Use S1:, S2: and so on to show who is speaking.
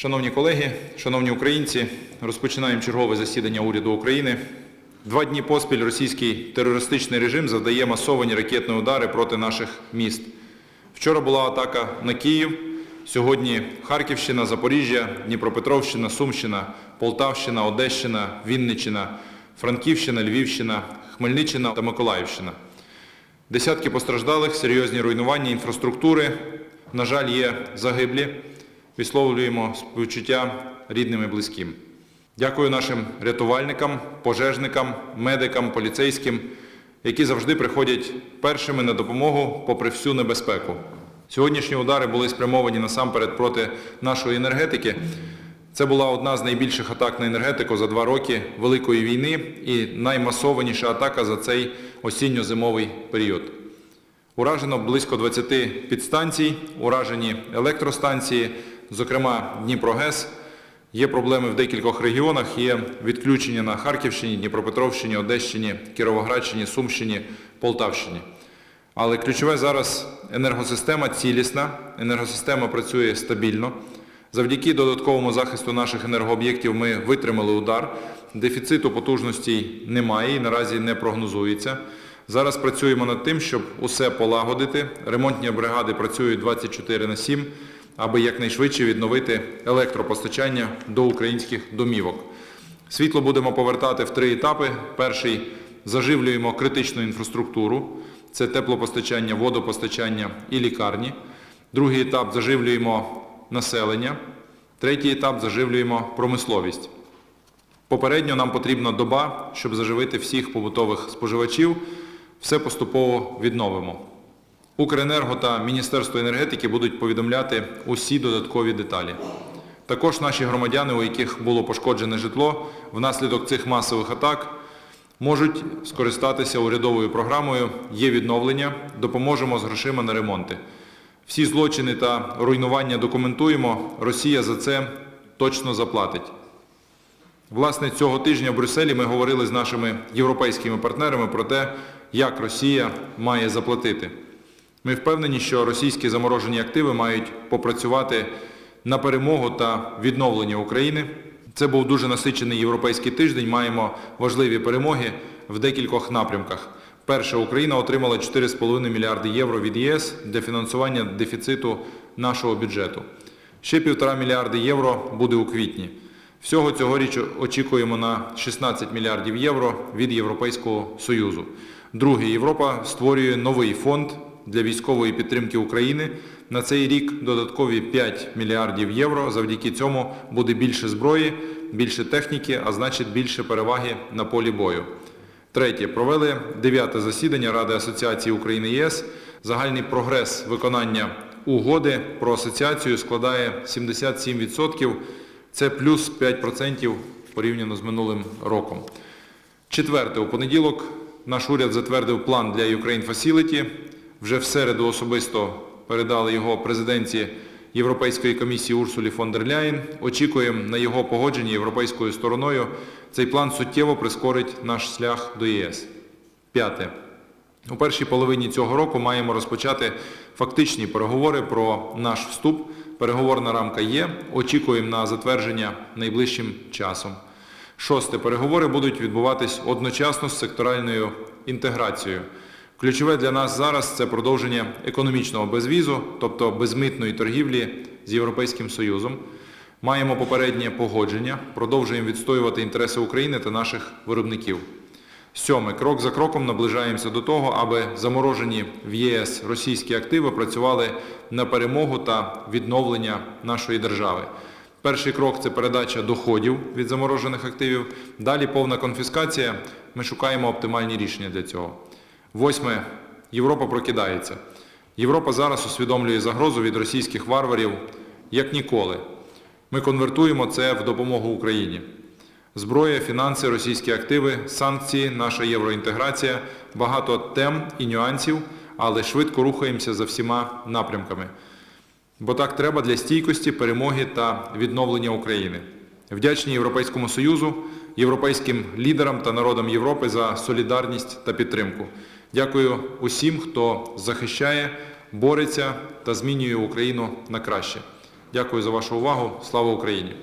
S1: Шановні колеги, шановні українці, розпочинаємо чергове засідання уряду України. Два дні поспіль російський терористичний режим завдає масовані ракетні удари проти наших міст. Вчора була атака на Київ, сьогодні Харківщина, Запоріжжя, Дніпропетровщина, Сумщина, Полтавщина, Одещина, Вінниччина, Франківщина, Львівщина, Хмельниччина та Миколаївщина. Десятки постраждалих, серйозні руйнування інфраструктури. На жаль, є загиблі. Висловлюємо співчуття рідним і близьким. Дякую нашим рятувальникам, пожежникам, медикам, поліцейським, які завжди приходять першими на допомогу попри всю небезпеку. Сьогоднішні удари були спрямовані насамперед проти нашої енергетики. Це була одна з найбільших атак на енергетику за два роки Великої війни і наймасованіша атака за цей осінньо-зимовий період. Уражено близько 20 підстанцій, уражені електростанції, зокрема Дніпрогес. Є проблеми в декількох регіонах, є відключення на Харківщині, Дніпропетровщині, Одещині, Кіровоградщині, Сумщині, Полтавщині. Але ключове зараз енергосистема цілісна, енергосистема працює стабільно. Завдяки додатковому захисту наших енергооб'єктів ми витримали удар. Дефіциту потужностей немає і наразі не прогнозується. Зараз працюємо над тим, щоб усе полагодити. Ремонтні бригади працюють 24 на 7, аби якнайшвидше відновити електропостачання до українських домівок. Світло будемо повертати в три етапи. Перший заживлюємо критичну інфраструктуру, це теплопостачання, водопостачання і лікарні. Другий етап заживлюємо населення. Третій етап заживлюємо промисловість. Попередньо нам потрібна доба, щоб заживити всіх побутових споживачів. Все поступово відновимо. Укренерго та Міністерство енергетики будуть повідомляти усі додаткові деталі. Також наші громадяни, у яких було пошкоджене житло, внаслідок цих масових атак можуть скористатися урядовою програмою «Є відновлення», допоможемо з грошима на ремонти. Всі злочини та руйнування документуємо, Росія за це точно заплатить. Власне, цього тижня в Брюсселі ми говорили з нашими європейськими партнерами про те, як Росія має заплатити. Ми впевнені, що російські заморожені активи мають попрацювати на перемогу та відновлення України. Це був дуже насичений європейський тиждень. Маємо важливі перемоги в декількох напрямках. Перше, Україна отримала 4,5 мільярди євро від ЄС для фінансування дефіциту нашого бюджету. Ще півтора мільярди євро буде у квітні. Всього цьогоріч очікуємо на 16 мільярдів євро від Європейського Союзу. Друге, Європа створює новий фонд для військової підтримки України. На цей рік додаткові 5 мільярдів євро. Завдяки цьому буде більше зброї, більше техніки, а значить більше переваги на полі бою. Третє. Провели дев'яте засідання Ради асоціації України ЄС. Загальний прогрес виконання угоди про асоціацію складає 77%. Це плюс 5% порівняно з минулим роком. Четверте. У понеділок наш уряд затвердив план для Ukraine Facility. Вже в середу особисто передали його президенті Європейської комісії Урсулі фон дер Ляєн. Очікуємо на його погодження європейською стороною. Цей план суттєво прискорить наш шлях до ЄС. П'яте. У першій половині цього року маємо розпочати фактичні переговори про наш вступ. Переговорна рамка є. Очікуємо на затвердження найближчим часом. Шосте. Переговори будуть відбуватись одночасно з секторальною інтеграцією. Ключове для нас зараз це продовження економічного безвізу, тобто безмитної торгівлі з Європейським Союзом. Маємо попереднє погодження, продовжуємо відстоювати інтереси України та наших виробників. Сьоме. Крок за кроком наближаємося до того, аби заморожені в ЄС російські активи працювали на перемогу та відновлення нашої держави. Перший крок це передача доходів від заморожених активів. Далі повна конфіскація. Ми шукаємо оптимальні рішення для цього. Восьме. Європа прокидається. Європа зараз усвідомлює загрозу від російських варварів як ніколи. Ми конвертуємо це в допомогу Україні. Зброя, фінанси, російські активи, санкції, наша євроінтеграція, багато тем і нюансів, але швидко рухаємося за всіма напрямками. Бо так треба для стійкості, перемоги та відновлення України. Вдячні Європейському Союзу, європейським лідерам та народам Європи за солідарність та підтримку. Дякую усім, хто захищає, бореться та змінює Україну на краще. Дякую за вашу увагу. Слава Україні!